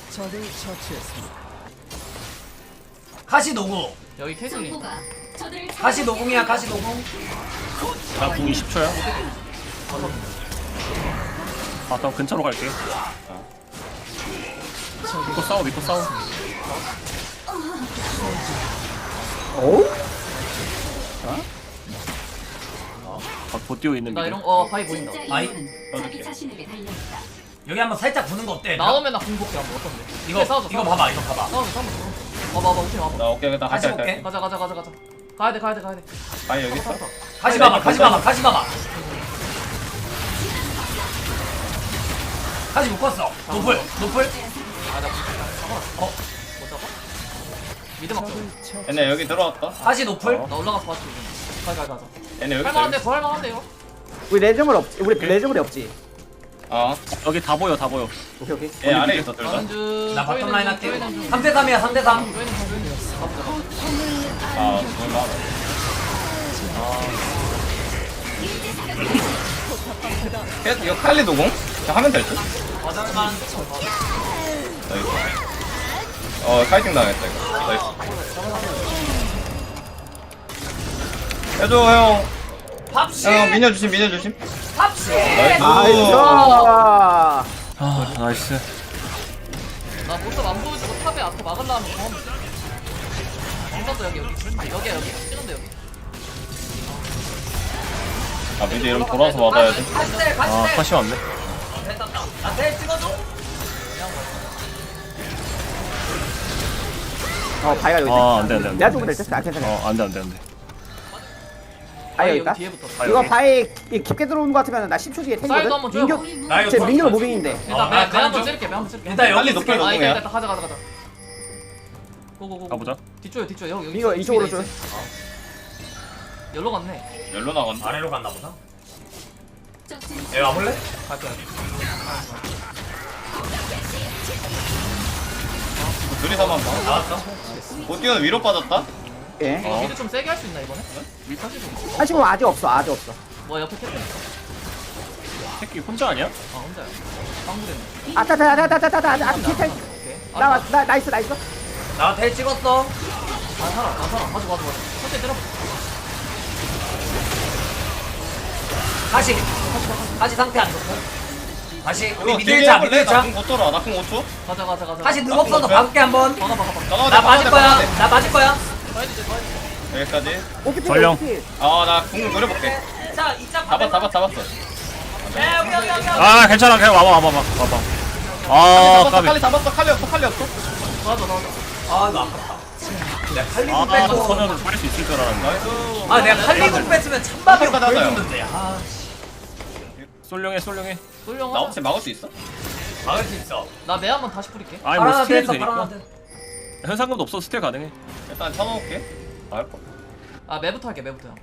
Speaker 1: 카시 노구
Speaker 2: 여기 캐슬리.
Speaker 1: 카시 노궁이야 카시 노궁
Speaker 4: 나궁 20초야 아 그럼 근처로 갈게 믿고 싸워 믿고 싸워
Speaker 5: 오?
Speaker 4: 막 버티고 있는
Speaker 2: 나
Speaker 4: 미드.
Speaker 2: 이런 어 바이 보인다.
Speaker 1: 아이
Speaker 6: 어떻게?
Speaker 1: 여기 한번 살짝 부는 거 어때?
Speaker 2: 나오면 나 공복해 한번 어떤데?
Speaker 1: 이거
Speaker 2: 싸우자,
Speaker 1: 이거
Speaker 2: 싸우자.
Speaker 1: 봐봐 이거 봐봐
Speaker 2: 싸우자 싸우자. 봐봐 봐봐 우팀 와봐.
Speaker 6: 나 오케이 나
Speaker 1: 다시.
Speaker 6: 할게.
Speaker 2: 가자 가자 가자 가자. 가야 돼 가야 돼 가야 돼.
Speaker 6: 아니 여기 있어.
Speaker 1: 다시 봐봐 다시 봐봐 다시 봐봐 다시 묶었어 노플 노플
Speaker 2: 아나 어? 못 잡아? 미드 막자.
Speaker 6: 얘네 여기 들어왔다.
Speaker 1: 다시 노플
Speaker 2: 나 올라가서 봐줄게. 가자 가자 가자.
Speaker 6: 얘네 여기 있어.
Speaker 2: 할만한데 더 할만한데 이거?
Speaker 5: 우리 레저물 없지 우리 레저물이 없지
Speaker 6: 어.
Speaker 4: 여기 다 보여 다 보여.
Speaker 5: 오케이 오케이
Speaker 6: 얘 아래 있어 둘 다.
Speaker 2: 가는 중.
Speaker 1: 나 바텀 라인 할게
Speaker 2: 조이는 중.
Speaker 1: 3대 3이야 3대3
Speaker 2: 조이는 중 조이는 중. 가보자 가보자.
Speaker 6: 아 몰라. 계속 이거 칼리 노공? 그냥 하면 될 듯?
Speaker 1: 과장만
Speaker 6: 나이스. 어 카이팅 당했다 이거. 나이스. 해줘 형.
Speaker 1: 팝시
Speaker 6: 형 미녀 주심 미녀 주심. 나이스.
Speaker 5: 나이스
Speaker 4: 아 나이스.
Speaker 2: 나 모습 안 보여주고 탑에 앞에 막으려면 경험. 공격도 여기 여기. 여기야 여기. 찍은데 여기.
Speaker 6: 아 미드 이러면 돌아서 받아야 돼.
Speaker 1: 같이 때 같이 아때
Speaker 4: 컷이 왔네.
Speaker 1: 됐다 나대 찍어줘
Speaker 5: 어 바이가 여기
Speaker 4: 아 안돼 안돼 안돼.
Speaker 5: 내가 죽으면 될 듯? 아 괜찮아
Speaker 4: 어 안돼 안돼 안돼.
Speaker 5: 바이 여기 있다
Speaker 2: 뒤에부터.
Speaker 5: 이거 바이 이 깊게 들어오는 거 같으면 나 10초 뒤에
Speaker 2: 사이드 한번
Speaker 5: 탱거든?
Speaker 2: 줘요.
Speaker 5: 민규
Speaker 1: 나 이거
Speaker 5: 제
Speaker 1: 저-
Speaker 5: 민규로 무빙인데
Speaker 1: 어,
Speaker 2: 일단 나매
Speaker 1: 가는
Speaker 2: 한번
Speaker 1: 중.
Speaker 2: 찌를게 매 한번 찌를게.
Speaker 1: 일단
Speaker 6: 빨리
Speaker 1: 여기
Speaker 6: 높여
Speaker 1: 있을게.
Speaker 2: 아
Speaker 6: 노공이야.
Speaker 2: 일단 일단 가자 가자 가자. 고고고.
Speaker 4: 가보자.
Speaker 2: 뒤쪽에 뒤쪽에 여기 여기.
Speaker 5: 민규 이쪽으로 줘
Speaker 2: 있어. 열로 갔네.
Speaker 6: 열로 나간다.
Speaker 1: 아래로 갔나 보다 얘 와볼래?
Speaker 2: 갈게 갈게.
Speaker 6: 둘이서만 봐.
Speaker 1: 나왔어
Speaker 6: 보티는 위로 빠졌다.
Speaker 5: 예
Speaker 2: 이거 미드 좀 세게 할 수 있나 이번에? 미드 하시고.
Speaker 5: 하시고 아직 없어 아직 없어
Speaker 2: 뭐 옆에 캡틴 있어.
Speaker 4: 새끼 혼자 아니야?
Speaker 2: 아 혼자야. 방구됐네.
Speaker 5: 아 따 따 따 따 따 따 따 아직 킬탈
Speaker 2: 오케이.
Speaker 5: 나, 나 나이스 나이스
Speaker 1: 나대 찍었어
Speaker 2: 나 살아 나 살아. 가져 가져 가져. 천천히 때려.
Speaker 1: 다시 다시 상태 안 좋고 다시 우리 미드
Speaker 6: 되게
Speaker 1: 1차
Speaker 6: 해볼래?
Speaker 1: 미드 1차
Speaker 6: 나궁 못 돌아. 나궁 5초.
Speaker 2: 가자 가자 가자.
Speaker 1: 다시
Speaker 6: 나
Speaker 1: 누웠어도
Speaker 6: 그거
Speaker 1: 박게 한번
Speaker 2: 박아 박아 박아.
Speaker 6: 나가야 돼.
Speaker 1: 나 맞을
Speaker 6: 나가야 돼,
Speaker 1: 거야
Speaker 6: 나가야
Speaker 1: 나 맞을 거야
Speaker 2: 돼 돼.
Speaker 6: 여기까지.
Speaker 5: 오피필
Speaker 4: 전령.
Speaker 5: 오피필
Speaker 6: 아나궁 노려볼게.
Speaker 1: 자 2차
Speaker 6: 잡았 잡았 잡았어.
Speaker 1: 야 여기 여기 여기
Speaker 4: 아 괜찮아 그냥 와봐 와봐 와봐 와봐. 아
Speaker 6: 잡았어.
Speaker 4: 까비.
Speaker 6: 칼리 잡았어. 칼리 없어. 칼리 없어.
Speaker 2: 맞아 맞아.
Speaker 1: 아 이거 아깝다 내가 칼리군
Speaker 4: 아
Speaker 1: 뺐고
Speaker 4: 선현을 뿌릴 수 있을 줄 알았는데.
Speaker 6: 나이스.
Speaker 1: 아 내가 칼리군 뺐으면 찬밥이
Speaker 6: 맞아, 맞아요.
Speaker 1: 보여줬는데 아
Speaker 4: 쏠령해.
Speaker 2: 솔령
Speaker 6: 나. 혹시 막을 수 있어?
Speaker 1: 막을 수 있어
Speaker 2: 나매 한번 다시 뿌릴게.
Speaker 4: 아니 뭐 스킬도 되니까. 현상금도 없어 스틸 가능해.
Speaker 6: 일단 쳐놓을게. 거.
Speaker 2: 아 매부터 할게 매부터 형.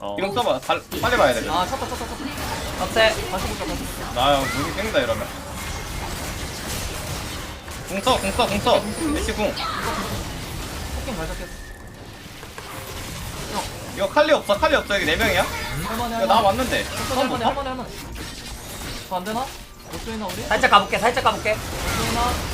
Speaker 4: 어.
Speaker 6: 이거 써봐. 달, 빨리 봐야 돼.
Speaker 2: 아 쳤다 쳤다 쳤다.
Speaker 1: 어때?
Speaker 2: 다시 보자 다시. 보자.
Speaker 6: 나 무기 깬다 이러면. 궁 써, 궁 써, 궁 써. 애쉬 궁.
Speaker 2: 토킹 잘 잡겠어.
Speaker 6: 이거 칼리 없어, 칼리 없어. 여기 네 명이야.
Speaker 2: 할만해
Speaker 6: 이거 나
Speaker 2: 할만해.
Speaker 6: 왔는데.
Speaker 2: 할만해 할만해 할만해. 더안 되나? 못 되나 우리?
Speaker 1: 살짝 가볼게 살짝 가볼게
Speaker 2: 못 되나?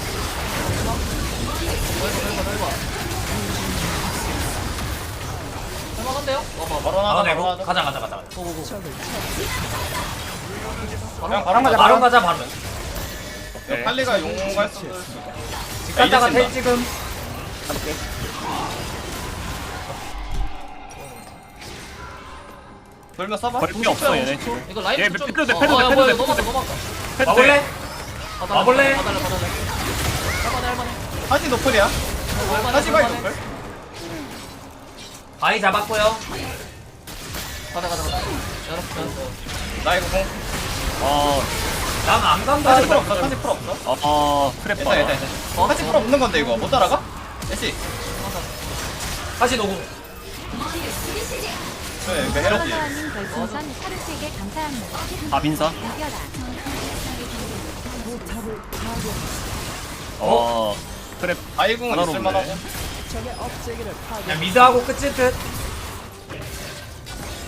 Speaker 2: 할만한데요? 와봐.
Speaker 6: 바로 나가,
Speaker 1: 아
Speaker 6: 바로
Speaker 1: 내고
Speaker 6: 나가.
Speaker 1: 가자 가자 가자
Speaker 2: 고고고.
Speaker 6: 그냥
Speaker 2: 바로
Speaker 6: 바로 가자.
Speaker 1: 바로 가자 바로
Speaker 6: 이거 칼리가 용갈 수도 있어.
Speaker 1: 집 갔다가
Speaker 6: 이제
Speaker 1: 텔
Speaker 6: 쓴다.
Speaker 1: 지금
Speaker 6: 돌면 써봐.
Speaker 4: 벌게 없어 얘네 지금.
Speaker 2: 이거 라인
Speaker 4: 얘
Speaker 2: 좀.
Speaker 4: 패드 돼,
Speaker 2: 어,
Speaker 4: 패드
Speaker 2: 어,
Speaker 4: 돼,
Speaker 2: 야,
Speaker 4: 패드
Speaker 2: 뭐야,
Speaker 4: 돼,
Speaker 2: 이거 넘어갔다
Speaker 4: 패드
Speaker 2: 넘어갔다.
Speaker 1: 와볼래? 와볼래?
Speaker 2: 받아라 받아라.
Speaker 6: 다시 노플이야. 다시 가
Speaker 2: 할만해.
Speaker 6: 노플.
Speaker 1: 바위 잡았고요
Speaker 2: 가자 가자 가자. 열었어.
Speaker 6: 나 이거 궁.
Speaker 4: 아,
Speaker 1: 난안 간다
Speaker 6: 다시 풀 없어, 다시 풀 없어.
Speaker 4: 아, 아 크랩
Speaker 6: 일단,
Speaker 4: 봐.
Speaker 6: 일단, 일단. 풀 없는 건데 이거 못 따라가? 애쉬.
Speaker 1: 다시 녹음
Speaker 6: 그래, 이거
Speaker 7: 별풍선 33개 감사합니다.
Speaker 4: 밥인사.
Speaker 7: 이겨라.
Speaker 4: 어, 크랩.
Speaker 6: 아이궁은
Speaker 4: 하나로
Speaker 6: 있을만하고.
Speaker 1: 야 미드하고 끝일 듯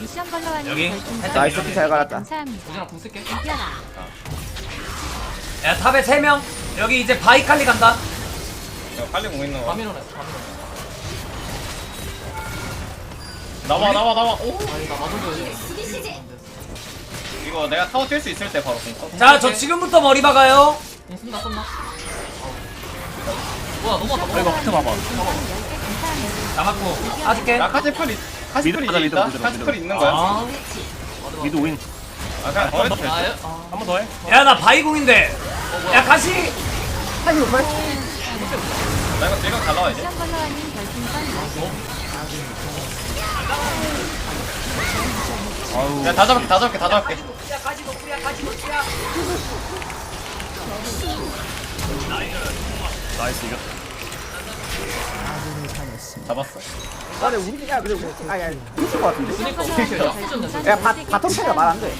Speaker 7: 미션 걸러와님
Speaker 1: 여기?
Speaker 7: 별풍선
Speaker 5: 나이스,
Speaker 1: 밀어내.
Speaker 5: 잘 갈았다.
Speaker 7: 감사합니다.
Speaker 2: 우진아 궁 쓸게.
Speaker 7: 이겨라.
Speaker 1: 야 탑에 3명 여기 이제 바위 칼리 간다
Speaker 6: 이거 칼리 궁 있는 거.
Speaker 2: 다 밀어냈어.
Speaker 6: 나와, 나와, 나와. 오.
Speaker 2: 아니 나 맞은 거
Speaker 6: 이거 내가 타워 뛸 수 있을 때 바로 궁 써.
Speaker 1: 자저 지금부터 머리 박아요
Speaker 2: 궁 쓴다 쓴다. 뭐야 넘어왔다.
Speaker 4: 아, 이거 하트 봐봐.
Speaker 6: 카지풀
Speaker 4: 미드
Speaker 6: 이제
Speaker 4: 미드
Speaker 6: 있다?
Speaker 4: 미드 미드.
Speaker 6: 있는 거야?
Speaker 1: 아.
Speaker 4: 미드 윈.
Speaker 6: 아 그냥 더 해도 돼
Speaker 2: 아, 예? 아.
Speaker 4: 한 번 더 해.
Speaker 1: 야 나 바이공인데 야 가시
Speaker 6: 나 이거 내가 잘 나와 이제
Speaker 7: 10개
Speaker 6: 야다 잡을게 다 잡을게 다 잡을게
Speaker 4: 나이스 이겼다.
Speaker 6: 잡았어.
Speaker 5: 아 근데 우리 야 우리 아야 미칠 것 같은데.
Speaker 2: 그니까. 어떻게 야 수준
Speaker 5: 야 바, 바텀 차이가 말 안 돼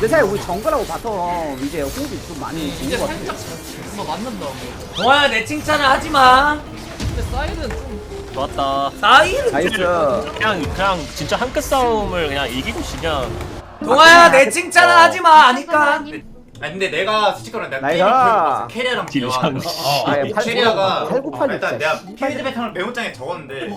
Speaker 5: 내 생각에 우리 정글하고 바텀 이제 호흡이 좀 많이
Speaker 2: 이제
Speaker 5: 좋은 것 같은데
Speaker 2: 살짝 뭔가 맞는다. 뭐.
Speaker 1: 동아야 내 칭찬을 하지마.
Speaker 2: 근데 사이드는 좀
Speaker 4: 좋았다.
Speaker 1: 나이를
Speaker 5: 나이스.
Speaker 4: 그냥 그냥 진짜 한 끗 싸움을 그냥 이기고 지냐.
Speaker 1: 동아야 내 칭찬을 하지마. 아니까
Speaker 3: 아니 근데 내가 솔직히로 내가
Speaker 5: 나이가.
Speaker 3: 게임을 보여줘서 캐리아랑
Speaker 4: 딜량.
Speaker 3: 대화하는 거. 어,
Speaker 5: 아,
Speaker 3: 이
Speaker 5: 팔- 팔굽팔
Speaker 3: 일단 내가
Speaker 5: 씨발.
Speaker 3: 피드 패턴을 메모장에 적었는데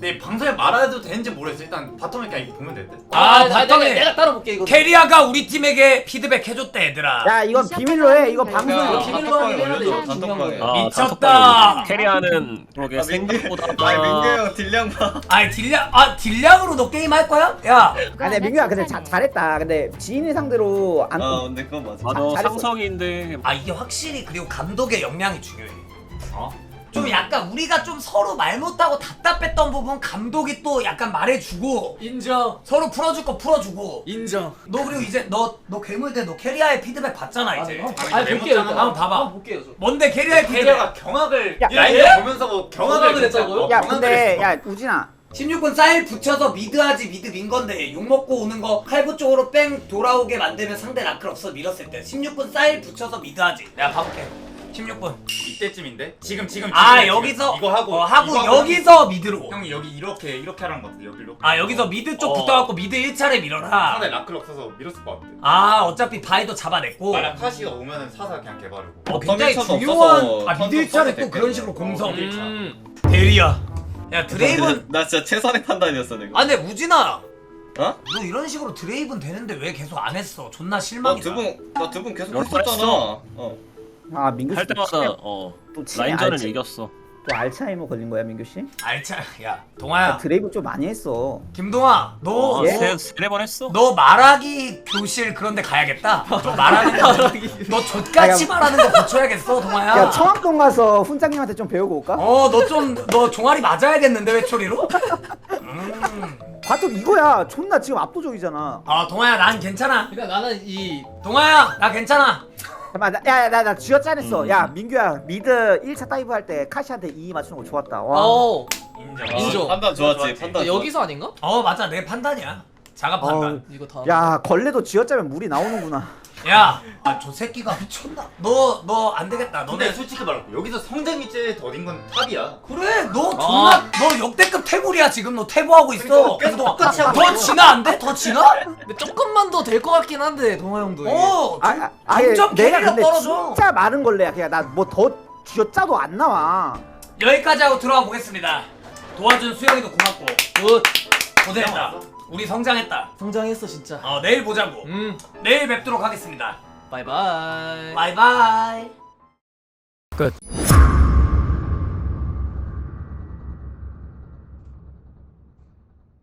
Speaker 3: 내 방송에 말해도 되는지 모르겠어 일단 바텀에 그냥 이거 보면 될 듯.
Speaker 1: 아,
Speaker 2: 나-
Speaker 1: 바텀에.
Speaker 2: 내가, 따로 볼게 이거.
Speaker 1: 캐리아가 우리 팀에게 피드백 해줬대 얘들아
Speaker 5: 야 이건 비밀로 해 이거
Speaker 6: 야
Speaker 5: 방송에
Speaker 2: 비밀로
Speaker 6: 단톡방에
Speaker 2: 해야
Speaker 6: 올려줘
Speaker 2: 돼,
Speaker 6: 단톡방에
Speaker 4: 아,
Speaker 1: 미쳤다.
Speaker 4: 캐리하는 그러게
Speaker 6: 아,
Speaker 4: 생각보다.
Speaker 6: 아 민규 형 딜량 봐
Speaker 1: 아니 딜량 아 딜량으로 너 게임 할 거야? 야
Speaker 5: 아니 민규야 근데 자, 잘했다 근데 지인이 상대로 안
Speaker 6: 아 근데 그건 맞아
Speaker 4: 맞아
Speaker 5: 잘했어.
Speaker 4: 상성인데
Speaker 1: 아 이게 확실히 그리고 감독의 역량이 중요해. 어? 좀 약간 우리가 좀 서로 말 못하고 답답했던 부분 감독이 또 약간 말해주고
Speaker 2: 인정.
Speaker 1: 서로 풀어줄 거 풀어주고
Speaker 2: 인정.
Speaker 1: 너 그리고 이제 너 너 괴물대 너 캐리아의 피드백 받잖아 이제.
Speaker 2: 아 볼게요.
Speaker 1: 한번 봐봐.
Speaker 2: 한번 볼게요. 저.
Speaker 1: 뭔데 캐리아의 피드백?
Speaker 3: 캐리아가 경악을
Speaker 5: 야,
Speaker 3: 라인을
Speaker 2: 예?
Speaker 3: 보면서 뭐
Speaker 2: 경악을
Speaker 3: 경악을
Speaker 2: 했다고요?
Speaker 3: 어,
Speaker 5: 야 근데. 야 우진아
Speaker 1: 16분 쌀 붙여서 미드하지 미드 민 건데 욕 먹고 오는 거 칼부 쪽으로 뺑 돌아오게 만들면 상대 라클 없어 밀었을 때 16분 쌀 붙여서 미드하지 내가 봐볼게 16분.
Speaker 3: 이때쯤인데? 지금 지금
Speaker 1: 아
Speaker 3: 지금,
Speaker 1: 여기서?
Speaker 3: 지금. 이거 하고
Speaker 1: 어, 하고
Speaker 3: 이거
Speaker 1: 여기서 미드로.
Speaker 3: 형이 여기 이렇게 이렇게 하라는 것 같아 여기 이렇게.
Speaker 1: 아 여기서 미드 쪽
Speaker 3: 어.
Speaker 1: 붙어갖고 미드 1차례 밀어라.
Speaker 3: 상대 라클 없어서 밀었을 것 같아.
Speaker 1: 아 어차피 바이도 잡아냈고.
Speaker 3: 만약 카시가 오면은 사사 그냥 개발하고.
Speaker 1: 어, 굉장히 중요한
Speaker 6: 없어서
Speaker 1: 아 미드
Speaker 6: 턴
Speaker 1: 1차례
Speaker 6: 또턴
Speaker 1: 그런 식으로 공성.
Speaker 3: 일차.
Speaker 2: 음.
Speaker 1: 대리야. 야 드레이븐.
Speaker 6: 나 진짜 최선의 판단이었어 내가.
Speaker 1: 아 근데 우진아.
Speaker 6: 어?
Speaker 1: 너 이런 식으로 드레이븐 되는데 왜 계속 안 했어? 존나
Speaker 6: 나
Speaker 1: 실망이다.
Speaker 6: 두분나 두 분 계속
Speaker 4: 열
Speaker 6: 했었잖아.
Speaker 4: 했어.
Speaker 5: 어아 민규 할씨
Speaker 4: 때마다 어
Speaker 5: 또 치매
Speaker 4: 라인전을
Speaker 5: 알츠-
Speaker 4: 이겼어.
Speaker 5: 또 알츠하이머 걸린 거야 민규 씨?
Speaker 1: 알차 야 동아야
Speaker 5: 드레이브 좀 많이 했어
Speaker 1: 김동아 너
Speaker 4: 어,
Speaker 5: 예?
Speaker 4: 세, 세네 번 했어.
Speaker 1: 너 말하기 교실 그런 데 가야겠다. 너 말하는 거, 너 족같이
Speaker 5: 아,
Speaker 1: 말하는 거 고쳐야겠어, 동아야.
Speaker 5: 야 청학동 가서 훈장님한테 좀 배우고 올까?
Speaker 1: 어, 너 좀, 너 종아리 맞아야겠는데, 외초리로? 음.
Speaker 5: 바텀 이거야 존나 지금 압도적이잖아
Speaker 1: 아, 동아야, 난 괜찮아.
Speaker 2: 그러니까 나는 이
Speaker 1: 동아야, 나 괜찮아.
Speaker 5: 잠깐만 야나 나 쥐어 짜냈어
Speaker 4: 음.
Speaker 5: 야 민규야 미드 1차 다이브 할 때 카시한테 2 맞추는 거 좋았다 와
Speaker 2: 어.
Speaker 3: 인정
Speaker 2: 인정.
Speaker 6: 아, 판단 좋았지
Speaker 3: 좋았지.
Speaker 6: 판단
Speaker 2: 아, 여기서 아닌가?
Speaker 1: 어, 맞아. 내 판단이야. 자가 판단.
Speaker 2: 이거 다.
Speaker 5: 야 걸레도 쥐어 짜면 물이 나오는구나
Speaker 1: 야, 아, 저 새끼가 미쳤나? 너, 너 안 되겠다.
Speaker 3: 근데
Speaker 1: 너네.
Speaker 3: 솔직히 말하고 여기서 성장이 제일 더딘 건 탑이야
Speaker 1: 그래, 너 존나, 너 역대급 태물이야, 지금. 너 태보하고 있어.
Speaker 3: 그러니까 계속
Speaker 1: 너,
Speaker 3: 똑같이 하고
Speaker 1: 더
Speaker 3: 있어.
Speaker 1: 지나 안 돼? 더 지나?
Speaker 2: 근데 조금만 더 될 것 같긴 한데 동아 형도. 이게.
Speaker 1: 어,
Speaker 5: 아, 아,
Speaker 1: 점점
Speaker 5: 내가 근데
Speaker 1: 떨어져.
Speaker 5: 진짜 많은 걸레야 그냥 나 뭐 더 쥐어 짜도 안 나와
Speaker 1: 여기까지 하고 들어가 보겠습니다. 도와준 수영이도 고맙고
Speaker 2: 굿.
Speaker 1: 고생했다. 우리 성장했다.
Speaker 2: 성장했어 진짜.
Speaker 1: 어, 내일 보자고.
Speaker 2: 음.
Speaker 1: 내일 뵙도록 하겠습니다.
Speaker 2: 바이바이.
Speaker 1: 바이바이. 끝.